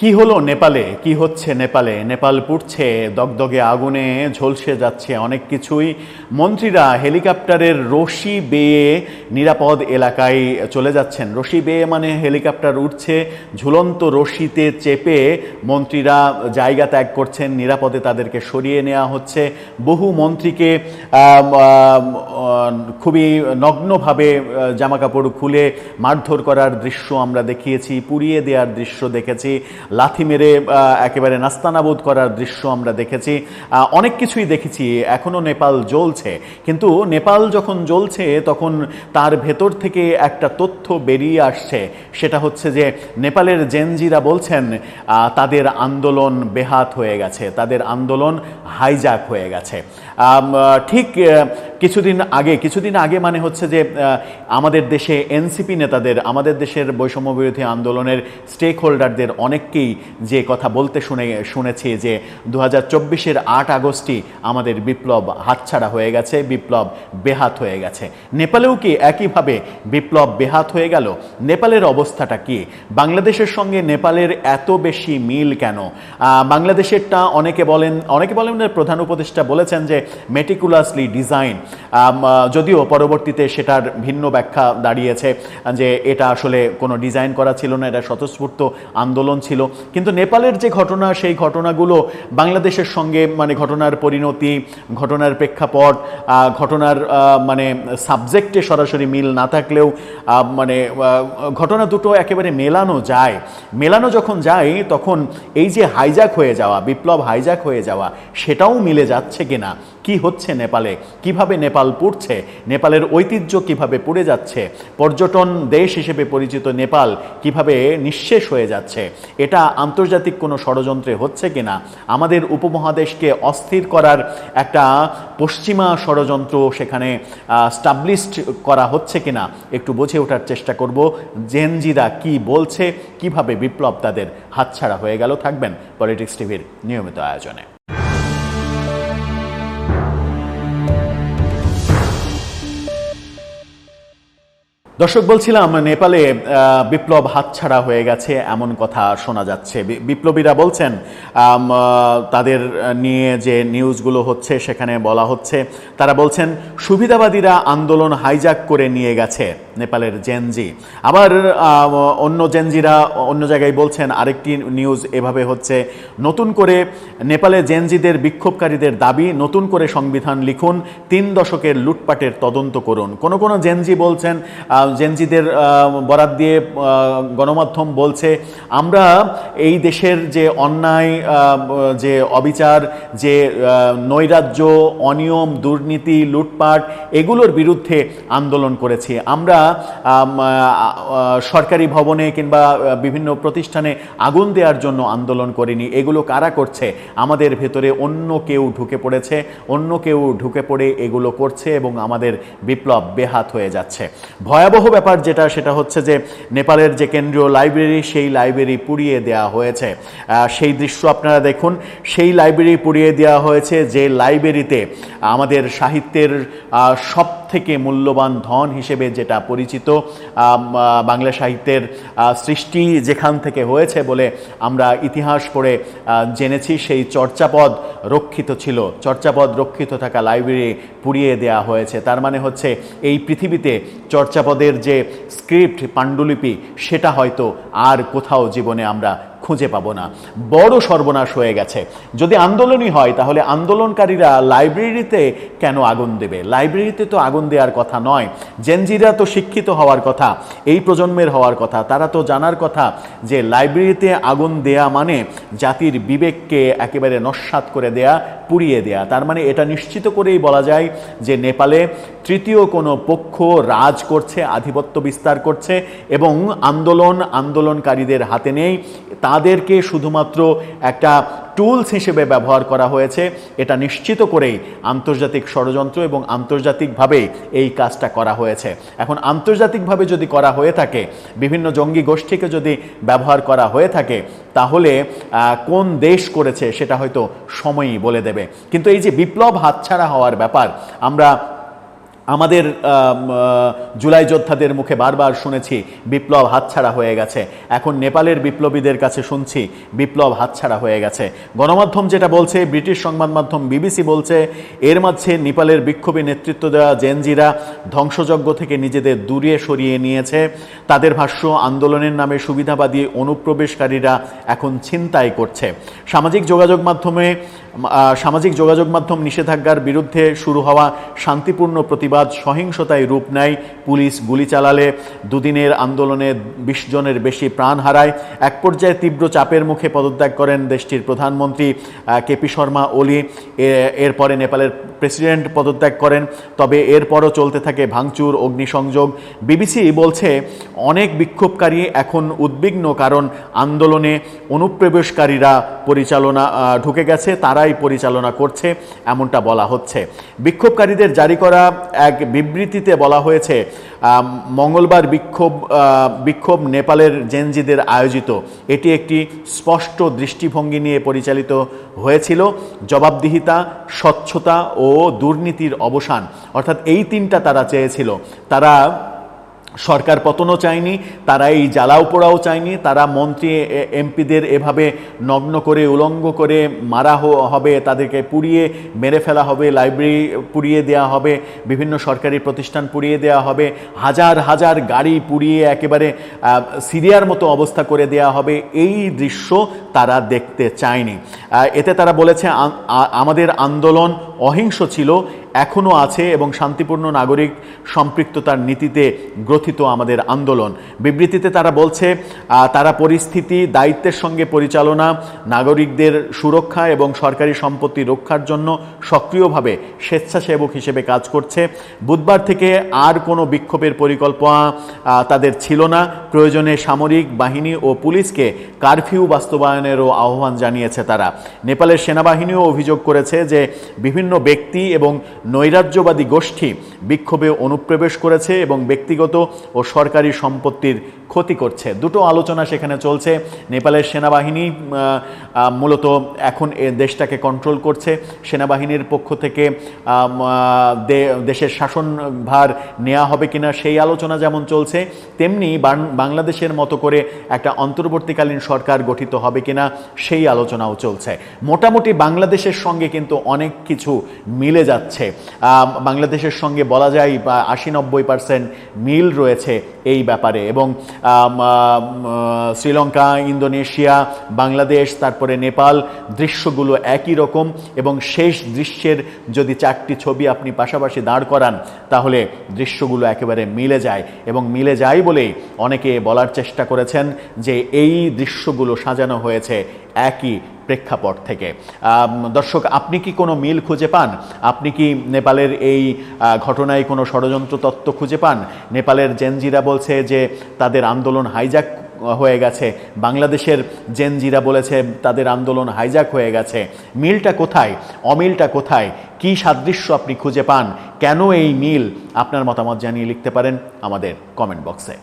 কি হলো নেপালে? কি হচ্ছে নেপালে? নেপাল পুড়ছে, দগদগে আগুনে ঝলসে যাচ্ছে অনেক কিছুই। মন্ত্রীরা হেলিকপ্টারের রশি বেয়ে নিরাপদ এলাকায় চলে যাচ্ছেন। রশি বেয়ে মানে হেলিকপ্টার উঠছে ঝুলন্ত রশিতে চেপে মন্ত্রীরা জায়গা ত্যাগ করছেন, নিরাপদে তাদেরকে সরিয়ে নেওয়া হচ্ছে। বহু মন্ত্রীকে খুবই নগ্নভাবে জামাকাপড় খুলে মারধর করার দৃশ্য আমরা দেখিয়েছি, পুড়িয়ে দেওয়ার দৃশ্য দেখেছি। লাথি মেরে একেবারে নাস্তানাবোধ করার দৃশ্য আমরা দেখেছি। অনেক কিছুই দেখেছি এখনও নেপাল জ্বলছে। কিন্তু নেপাল যখন জ্বলছে, তখন তার ভেতর থেকে একটা তথ্য বেরিয়ে আসছে। সেটা হচ্ছে যে, নেপালের জেনজিরা বলছেন তাদের আন্দোলন বেহাত হয়ে গেছে, তাদের আন্দোলন হাইজাক হয়ে গেছে। ঠিক কিছুদিন আগে কিছুদিন আগে মানে হচ্ছে যে আমাদের দেশে এনসিপি নেতাদের, আমাদের দেশের বৈষম্য বিরোধী আন্দোলনের স্টেক হোল্ডারদের অনেককেই যে কথা বলতে শুনে, শুনেছি যে দু হাজার চব্বিশের আট আগস্টই আমাদের বিপ্লব হাতছাড়া হয়ে গেছে, বিপ্লব বেহাত হয়ে গেছে। নেপালেও কি একইভাবে বিপ্লব বেহাত হয়ে গেল? নেপালের অবস্থাটা কি? বাংলাদেশের সঙ্গে নেপালের এত বেশি মিল কেন? বাংলাদেশেরটা অনেকে বলেন অনেকে বলেন প্রধান উপদেষ্টা বলেছেন যে মেটিকুলাসলি ডিজাইন যদিও পরবর্তীতে সেটার ভিন্ন ব্যাখ্যা দাঁড়িয়েছে যে এটা আসলে কোনো ডিজাইন করা ছিল না, এটা স্বতঃস্ফূর্ত আন্দোলন ছিল। কিন্তু নেপালের যে ঘটনা, সেই ঘটনাগুলো বাংলাদেশের সঙ্গে মানে ঘটনার পরিণতি, ঘটনার প্রেক্ষাপট ঘটনার মানে সাবজেক্টে সরাসরি মিল না থাকলেও মানে ঘটনা দুটো একেবারে মেলানো যায়। মেলানো যখন যায়, তখন এই যে হাইজাক হয়ে যাওয়া, বিপ্লব হাইজাক হয়ে যাওয়া, সেটাও মিলে যাচ্ছে কিনা? কি হচ্ছে নেপালে? কীভাবে নেপাল পুড়ছে? নেপালের ঐতিহ্য কীভাবে পুড়ে যাচ্ছে? পর্যটন দেশ হিসেবে পরিচিত নেপাল কীভাবে নিঃশেষ হয়ে যাচ্ছে? এটা আন্তর্জাতিক কোনো ষড়যন্ত্রে হচ্ছে কিনা? আমাদের উপমহাদেশকে অস্থির করার একটা পশ্চিমা ষড়যন্ত্র সেখানে স্টাবলিশড করা হচ্ছে কিনা? একটু বুঝে ওঠার চেষ্টা করব। জেনজিরা কি বলছে? কীভাবে বিপ্লব তাদের হাতছাড়া হয়ে গেল? থাকবেন পলিটিক্স টিভির নিয়মিত আয়োজনে। দর্শক, বলছিলাম, নেপালে বিপ্লব হাতছাড়া হয়ে গেছে, এমন কথা শোনা যাচ্ছে। বিপ্লবীরা বলছেন তাদের নিয়ে যে নিউজগুলো হচ্ছে, সেখানে বলা হচ্ছে, তারা বলছেন, সুবিধাবাদীরা আন্দোলন হাইজাক করে নিয়ে গেছে নেপালের জেনজি আবার অন্য জেনজিরা অন্য জায়গায় বলছেন, আরেকটি নিউজ এভাবে হচ্ছে, নতুন করে নেপালে জেনজিদের বিক্ষোভকারীদের দাবি, নতুন করে সংবিধান লিখুন, তিন দশকের লুটপাটের তদন্ত করুন। কোন কোনো জেনজি বলছেন জেনজিদের বরাত দিয়ে গণমাধ্যম বলছে, আমরা এই দেশের যে অন্যায় যে অবিচার, যে নৈরাজ্য, অনিয়ম, দুর্নীতি, লুটপাট, এগুলোর বিরুদ্ধে আন্দোলন করেছি। আমরা সরকারি ভবনে কিংবা বিভিন্ন প্রতিষ্ঠানে আগুন দেওয়ার জন্য আন্দোলন করিনি। এগুলো কারা করছে? আমাদের ভেতরে অন্য কেউ ঢুকে পড়েছে, অন্য কেউ ঢুকে পড়ে এগুলো করছে এবং আমাদের বিপ্লব বেহাত হয়ে যাচ্ছে। ভয়াবহ ব্যাপার যেটা, সেটা হচ্ছে যে নেপালের যে কেন্দ্রীয় লাইব্রেরি, সেই লাইব্রেরি পুড়িয়ে দেওয়া হয়েছে। সেই দৃশ্য আপনারা দেখুন। সেই লাইব্রেরি পুড়িয়ে দেওয়া হয়েছে যে লাইব্রেরিতে আমাদের সাহিত্যের সব থেকে মূল্যবান ধন হিসেবে যেটা পরিচিত বাংলা সাহিত্যের সৃষ্টি যেখান থেকে হয়েছে বলে আমরা ইতিহাস পড়ে জেনেছি, সেই চর্চাপদ রক্ষিত ছিল। চর্চাপদ রক্ষিত থাকা লাইব্রেরি পুড়িয়ে দেওয়া হয়েছে। তার মানে হচ্ছে এই পৃথিবীতে চর্চাপদের যে স্ক্রিপ্ট পাণ্ডুলিপি, সেটা হয়তো আর কোথাও জীবনে আমরা খুঁজে পাবো না। বড় সর্বনাশ হয়ে গেছে। যদি আন্দোলনই হয়, তাহলে আন্দোলনকারীরা লাইব্রেরিতে কেন আগুন দেবে? লাইব্রেরিতে তো আগুন দেওয়ার কথা নয়। জেনজিরা তো শিক্ষিত হওয়ার কথা, এই প্রজন্মের হওয়ার কথা। তারা তো জানার কথা যে লাইব্রেরিতে আগুন দেয়া মানে জাতির বিবেককে একেবারে নস্বাত করে দেয়া, পুড়িয়ে দেয়া। তার মানে এটা নিশ্চিত করেই বলা যায় যে নেপালে তৃতীয় কোনো পক্ষ রাজ করছে, আধিপত্য বিস্তার করছে এবং আন্দোলন আন্দোলনকারীদের হাতে নেই। তাদেরকে শুধুমাত্র একটা টুলস হিসেবে ব্যবহার করা হয়েছে। এটা নিশ্চিত করেই আন্তর্জাতিক ষড়যন্ত্র এবং আন্তর্জাতিকভাবে এই কাজটা করা হয়েছে। এখন আন্তর্জাতিকভাবে যদি করা হয়ে থাকে, বিভিন্ন জঙ্গি গোষ্ঠীকে যদি ব্যবহার করা হয়ে থাকে, তাহলে কোন দেশ করেছে সেটা হয়তো সময়ই বলে দেবে। কিন্তু এই যে বিপ্লব হাতছাড়া হওয়ার ব্যাপার, আমরা আমাদের জুলাই যোদ্ধাদের মুখে বারবার শুনেছি বিপ্লব হাতছাড়া হয়ে গেছে। এখন নেপালের বিপ্লবীদের কাছে শুনছি বিপ্লব হাতছাড়া হয়ে গেছে। গণমাধ্যম যেটা বলছে, ব্রিটিশ সংবাদ মাধ্যম বিবিসি বলছে, এর মাঝে নেপালের বিক্ষোভে নেতৃত্ব দেওয়া জেনজিরা ধ্বংসযজ্ঞ থেকে নিজেদের দূরে সরিয়ে নিয়েছে। তাদের ভাষ্য, আন্দোলনের নামে সুবিধাবাদী অনুপ্রবেশকারীরা এখন ছিনতাই করছে। সামাজিক যোগাযোগ মাধ্যমে সামাজিক যোগাযোগ মাধ্যম নিষেধাজ্ঞার বিরুদ্ধে শুরু হওয়া শান্তিপূর্ণ প্রতিবাদ সহিংসতায় রূপ নেয়। পুলিশ গুলি চালালে দুদিনের আন্দোলনে বিশ জনের বেশি প্রাণ হারায়। এক পর্যায়ে তীব্র চাপের মুখে পদত্যাগ করেন দেশটির প্রধানমন্ত্রী কেপি শর্মা ওলি এরপরে নেপালের প্রেসিডেন্ট পদত্যাগ করেন, তবে এরপরও চলতে থাকে ভাঙচুর, অগ্নিসংযোগ। বিবিসি বলছে, অনেক বিক্ষোভকারী এখন উদ্বিগ্ন কারণ আন্দোলনে অনুপ্রবেশকারীরা পরিচালনা ঢুকে গেছে, তারাই পরিচালনা করছে, এমনটা বলা হচ্ছে। বিক্ষোভকারীদের জারি করা এক বিবৃতিতে বলা হয়েছে মঙ্গলবার বিক্ষোভ বিক্ষোভ নেপালের জেনজিদের আয়োজিত। এটি একটি স্পষ্ট দৃষ্টিভঙ্গি নিয়ে পরিচালিত হয়েছিল। জবাবদিহিতা, স্বচ্ছতা ও দুর্নীতির অবসান। অর্থাৎ এই তিনটা তারা চেয়েছিল। তারা সরকার পতনও চায়নি, তারা এই জ্বালাও পোড়াও চায়নি, তারা মন্ত্রী এমপিদের এভাবে নগ্ন করে, উলঙ্গ করে মারা হবে, তাদেরকে পুড়িয়ে মেরে ফেলা হবে, লাইব্রেরি পুড়িয়ে দেওয়া হবে, বিভিন্ন সরকারি প্রতিষ্ঠান পুড়িয়ে দেওয়া হবে, হাজার হাজার গাড়ি পুড়িয়ে একেবারে সিরিয়ার মতো অবস্থা করে দেওয়া হবে, এই দৃশ্য তারা দেখতে চায়নি। এতে তারা বলেছে আমাদের আন্দোলন অহিংস ছিল এখনও আছে এবং শান্তিপূর্ণ নাগরিক সম্পৃক্ততার নীতিতে গ্রথিত আমাদের আন্দোলন। বিবৃতিতে তারা বলছে তারা পরিস্থিতি, দায়িত্বের সঙ্গে পরিচালনা, নাগরিকদের সুরক্ষা এবং সরকারি সম্পত্তি রক্ষার জন্য সক্রিয়ভাবে স্বেচ্ছাসেবক হিসেবে কাজ করছে। বুধবার থেকে আর কোনো বিক্ষোভের পরিকল্পনা তাদের ছিল না। প্রয়োজনে সামরিক, বাহিনী ও পুলিশকে কারফিউ বাস্তবায়নেরও আহ্বান জানিয়েছে তারা। নেপালের সেনাবাহিনীও অভিযোগ করেছে যে, বিভিন্ন ব্যক্তি এবং নৈরাজ্যবাদী গোষ্ঠী বিক্ষোভে অনুপ্রবেশ করেছে এবং ব্যক্তিগত ও সরকারি সম্পত্তির ক্ষতি করছে। দুটো আলোচনা সেখানে চলছে। নেপালের সেনাবাহিনী মূলত এখন এ দেশটাকে কন্ট্রোল করছে। সেনাবাহিনীর পক্ষ থেকে দেশের শাসনভার নেওয়া হবে কিনা সেই আলোচনা যেমন চলছে, তেমনি বাংলাদেশের মতো করে একটা অন্তর্বর্তীকালীন সরকার গঠিত হবে কিনা সেই আলোচনাও চলছে। মোটামুটি বাংলাদেশের সঙ্গে কিন্তু অনেক কিছু মিলে যাচ্ছে। বাংলাদেশের সঙ্গে বলা যায় আশি নব্বই পার্সেন্ট মিল রয়েছে এই ব্যাপারে। এবং শ্রীলঙ্কা, ইন্দোনেশিয়া, বাংলাদেশ, তারপরে নেপাল, দৃশ্যগুলো একই রকম। এবং শেষ দৃশ্যের যদি চারটি ছবি আপনি পাশাপাশি দাঁড় করান, তাহলে দৃশ্যগুলো একেবারে মিলে যায়। এবং মিলে যায় বলেই অনেকে বলার চেষ্টা করেছেন যে এই দৃশ্যগুলো সাজানো হয়েছে একই প্রেক্ষাপট থেকে। দর্শক, আপনি কি কোনো মিল খুঁজে পান? আপনি কি নেপালের এই ঘটনায় কোনো ষড়যন্ত্র তত্ত্ব খুঁজে পান? নেপালের জেনজিরা বলছে যে তাদের আন্দোলন হাইজ্যাক হয়ে গেছে। বাংলাদেশের জেনজিরা বলেছে তাদের আন্দোলন হাইজাক হয়ে গেছে। মিলটা কোথায়? অমিলটা কোথায়? কি সাদৃশ্য আপনি খুঁজে পান? কেন এই মিল? আপনার মতামত জানিয়ে লিখতে পারেন আমাদের কমেন্ট বক্সে।